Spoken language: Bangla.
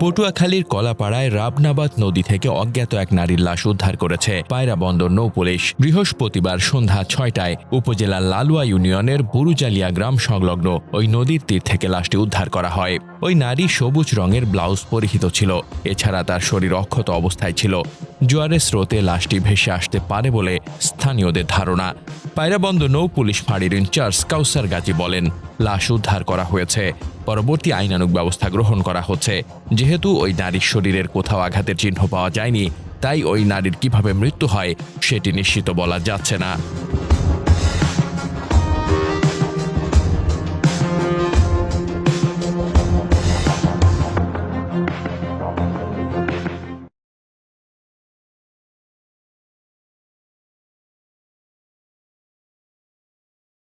পটুয়াখালীর কলাপাড়ায় রাবনাবাদ নদী থেকে অজ্ঞাত এক নারীর লাশ উদ্ধার করেছে পায়রাবন্দর নৌ পুলিশ। বৃহস্পতিবার সন্ধ্যা ছয়টায় উপজেলার লালুয়া ইউনিয়নের বুরুজালিয়া গ্রাম সংলগ্ন ওই নদীর তীর থেকে লাশটি উদ্ধার করা হয়। ওই নারী সবুজ রঙের ব্লাউজ পরিহিত ছিল। এছাড়া তার শরীর অক্ষত অবস্থায় ছিল। জোয়ারের স্রোতে লাশটি ভেসে আসতে পারে বলে স্থানীয়দের ধারণা। পায়রাবন্দ নৌ পুলিশ ফাঁড়ির ইনচার্জ কাউসার গাজী বলেন, লাশ উদ্ধার করা হয়েছে। পরবর্তী আইনানুক ব্যবস্থা গ্রহণ করা হচ্ছে। যেহেতু ওই নারীর শরীরের কোথাও আঘাতের চিহ্ন পাওয়া যায়নি, তাই ওই নারীর কীভাবে মৃত্যু হয়, সেটি নিশ্চিত বলা যাচ্ছে না।